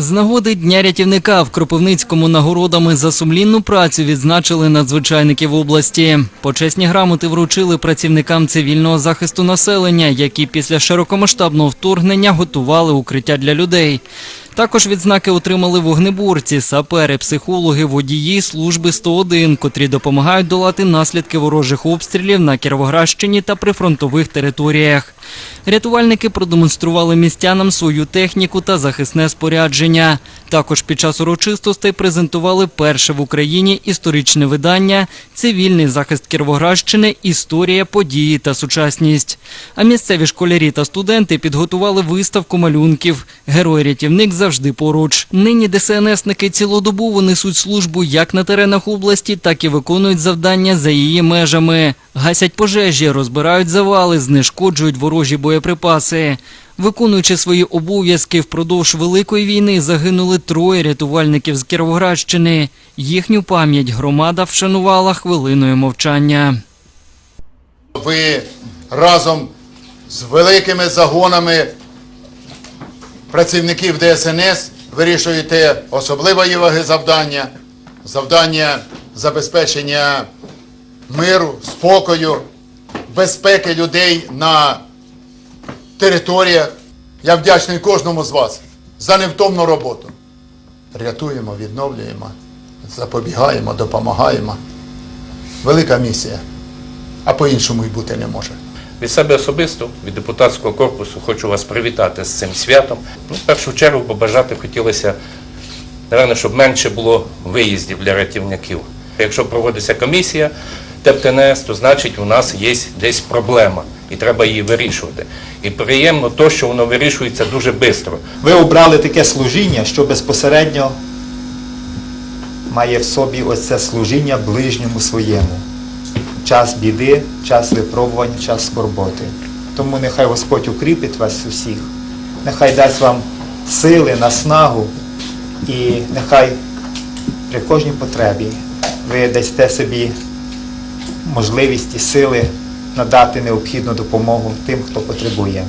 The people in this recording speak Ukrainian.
З нагоди Дня рятівника в Кропивницькому нагородами за сумлінну працю відзначили надзвичайників області. Почесні грамоти вручили працівникам цивільного захисту населення, які після широкомасштабного вторгнення готували укриття для людей. Також відзнаки отримали вогнеборці, сапери, психологи, водії служби 101, котрі допомагають долати наслідки ворожих обстрілів на Кіровоградщині та прифронтових територіях. Рятувальники продемонстрували містянам свою техніку та захисне спорядження. Також під час урочистостей презентували перше в Україні історичне видання Цивільний захист Кіровоградщини. Історія, події та сучасність. А місцеві школярі та студенти підготували виставку малюнків. Герой-рятівник завжди поруч. Нині ДСНСники цілодобово несуть службу як на теренах області, так і виконують завдання за її межами. Гасять пожежі, розбирають завали, знешкоджують ворожі боєприпаси. Виконуючи свої обов'язки впродовж Великої війни загинули троє рятувальників з Кіровоградщини. Їхню пам'ять громада вшанувала хвилиною мовчання. Ви разом з великими загонами працівників ДСНС вирішуєте особливої ваги завдання, завдання забезпечення миру, спокою, безпеки людей на територіях. Я вдячний кожному з вас за невтомну роботу. Рятуємо, відновлюємо, запобігаємо, допомагаємо. Велика місія а по-іншому й бути не може. Від себе особисто, від депутатського корпусу, хочу вас привітати з цим святом. Ну, в першу чергу побажати хотілося, напевно, щоб менше було виїздів для рятівників. Якщо проводиться комісія ТЕП-ТНС, то значить у нас є десь проблема і треба її вирішувати. І приємно то, що воно вирішується дуже швидко. Ви обрали таке служіння, що безпосередньо має в собі ось це служіння ближньому своєму. Час біди, час випробувань, час скорботи. Тому нехай Господь укріпить вас усіх, нехай дасть вам сили, наснагу і нехай при кожній потребі ви дасте собі можливість і сили надати необхідну допомогу тим, хто потребує.